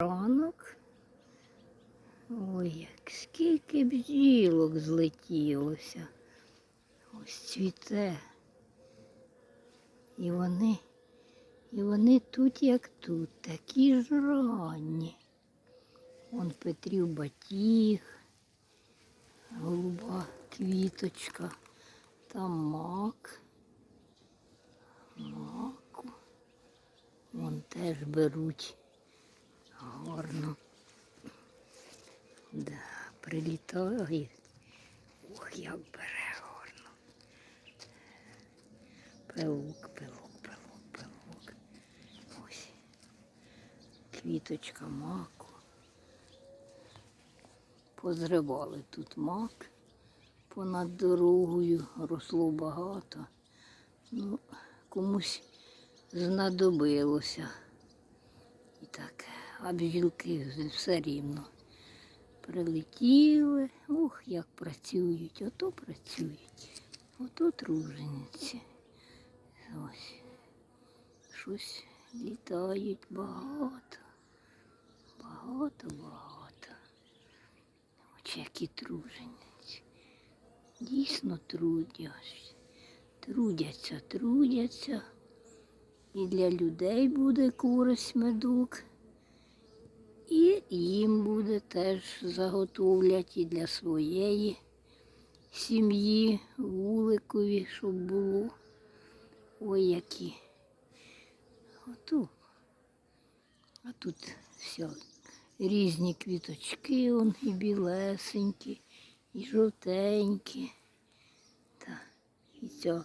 Ранок. Ой, як скільки бджілок злетілося. Ось цвіте. І вони, і вони тут, як тут, такі ж ранні. Вон Петрів батіг, голуба квіточка, там мак, маку. Вон теж беруть гарно. Да, прилітає. Ох, як бере гарно. Пилок, пилок, пилок, пилок. Ось. Квіточка маку. Позривали тут мак понад дорогою, росло багато. Ну, комусь знадобилося. І так, а бджілки все рівно. Прилетіли, ух, як працюють, ото працюють, ото тружениці. Ось. Щось літають багато. Багато, багато. Ось які тружениці. Дійсно трудяться. Трудяться, трудяться. І для людей буде користь медок. І їм буде теж заготовлять і для своєї сім'ї, вуликові, щоб було. Ой, які. Оту. А тут все. Різні квіточки, он, і білесенькі, і жовтенькі. Та, і ця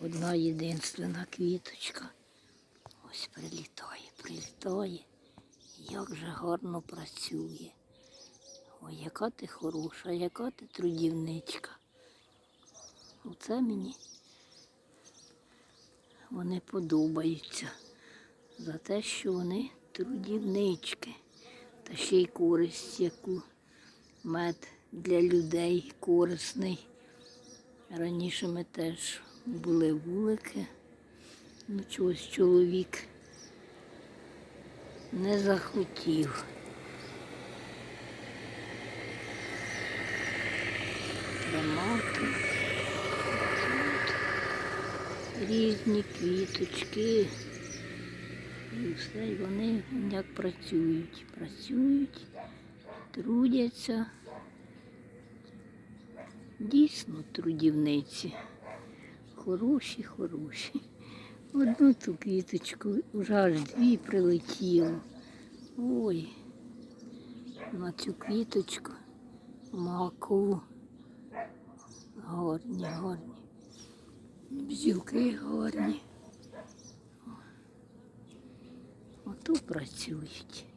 одна єдинственна квіточка. Ось прилітає, прилітає. Як же гарно працює. Ой, яка ти хороша, яка ти трудівничка. Оце мені вони подобаються за те, що вони трудівнички. Та ще й користь, яку мед для людей корисний. Раніше ми теж були вулики, ну чогось чоловік не захотів. Тримати. Тут різні квіточки. І все, і вони як працюють. Працюють, трудяться. Дійсно трудівниці. Хороші, хороші. Одну ту квіточку вже аж дві прилетіло. Ой, на цю квіточку макову. Гарні, гарні. Бзілки гарні. Ото працюють.